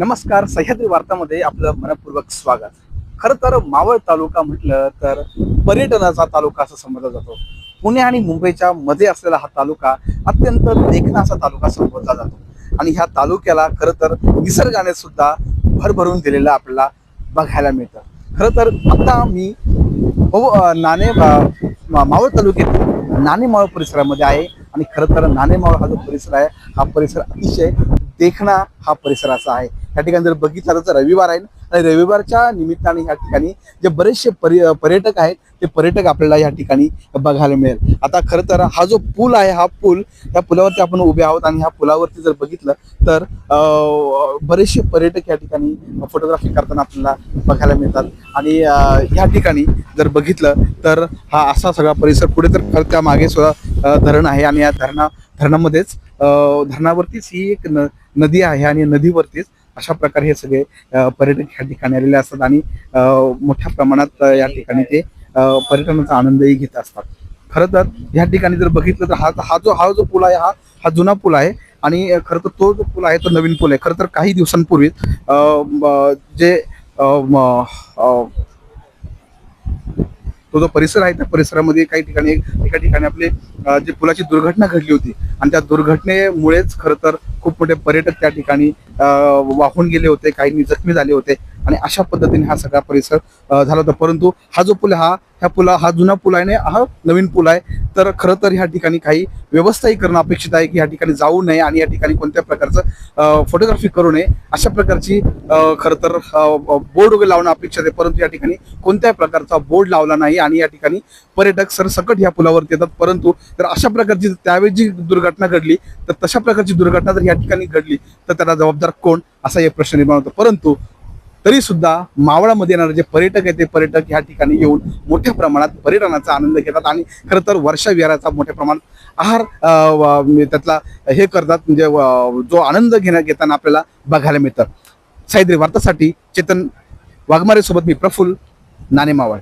नमस्कार सह्याद्री वार्तामध्ये आपलं मनपूर्वक स्वागत. खरं तर मावळ तालुका म्हटलं तर पर्यटनाचा तालुका असं समजला जातो. पुणे आणि मुंबईच्या मध्ये असलेला हा तालुका अत्यंत देखणाचा तालुका संबोधला जातो. आणि ह्या तालुक्याला खरं तर निसर्गाने सुद्धा भरभरून दिलेलं आपल्याला बघायला मिळतं. खरं तर आता मी हो नाणे मावळ तालुक्यातील नाणेमावळ परिसरामध्ये आहे. आणि खरं तर नाणेमावळ हा जो परिसर आहे हा परिसर अतिशय देखणा हा परिसर असा आहे. या ठिकाणी जर बघितलं तर रविवार आहे आणि रविवारच्या निमित्ताने या ठिकाणी जे बरेचसे परि पर्यटक आहेत ते पर्यटक आपल्याला या ठिकाणी बघायला मिळेल. आता खरं तर हा जो पूल आहे हा पूल त्या पुलावरती आपण उभे आहोत आणि ह्या पुलावरती जर बघितलं तर बरेचसे पर्यटक या ठिकाणी फोटोग्राफी करताना आपल्याला बघायला मिळतात. आणि ह्या या ठिकाणी जर बघितलं तर हा असा सगळा परिसर पुढे तर खरं त्या मागे सुद्धा धरण आहे आणि या धरणा धरणामध्येच धरणावरतीच ही एक न नदी आहे आणि नदीवरतीच अशा प्रकारे हे सगळे पर्यटक ह्या ठिकाणी आलेले असतात आणि मोठ्या प्रमाणात या ठिकाणी ते पर्यटनाचा आनंदही घेत असतात. खरं तर ह्या ठिकाणी जर बघितलं तर हा हा जो हा जो पूल आहे हा हा जुना पूल आहे आणि खरं तर तो जो पूल आहे तो नवीन पूल आहे. खरं तर काही दिवसांपूर्वीच जे तो जो परिसर आहे त्या परिसरामध्ये काही ठिकाणी एका ठिकाणी आपले जे पुलाची दुर्घटना घडली होती आणि त्या दुर्घटनेमुळेच खरं तर खूप मोठे पर्यटक त्या ठिकाणी वाहून गेले होते काही जखमी झाले होते. आणि अशा पद्धतीने हा सगळा परिसर झाला होता. परंतु हा जो पूल हा ह्या पुला हा जुना पूल आहे आणि हा नवीन पूल आहे. तर खरं तर ह्या ठिकाणी काही व्यवस्थाही करणं अपेक्षित आहे की ह्या ठिकाणी जाऊ नये आणि या ठिकाणी कोणत्या प्रकारचं फोटोग्राफी करू नये अशा प्रकारची खरं तर बोर्ड वगैरे लावणं अपेक्षित आहे. परंतु या ठिकाणी कोणत्याही प्रकारचा बोर्ड लावला नाही आणि या ठिकाणी पर्यटक सरसकट ह्या पुलावरती येतात. परंतु जर अशा प्रकारची त्यावेळी जी दुर्घटना घडली तर तशा प्रकारची दुर्घटना जर या ठिकाणी घडली तर त्याला जबाबदार कोण? असा एक प्रश्न निर्माण होतो. परंतु तरी सुद्धा मावळामध्ये येणारे जे पर्यटक आहेत ते पर्यटक ह्या ठिकाणी येऊन मोठ्या प्रमाणात पर्यटनाचा आनंद घेतात आणि खरं तर वर्षा विहाराचा मोठ्या प्रमाणात आहार म्हणजे त्यातला हे करतात म्हणजे जो आनंद घेण्या घेताना आपल्याला बघायला मिळतं. साईद्री वार्तासाठी चेतन वाघमारेसोबत मी प्रफुल्ल नाणे मावळ.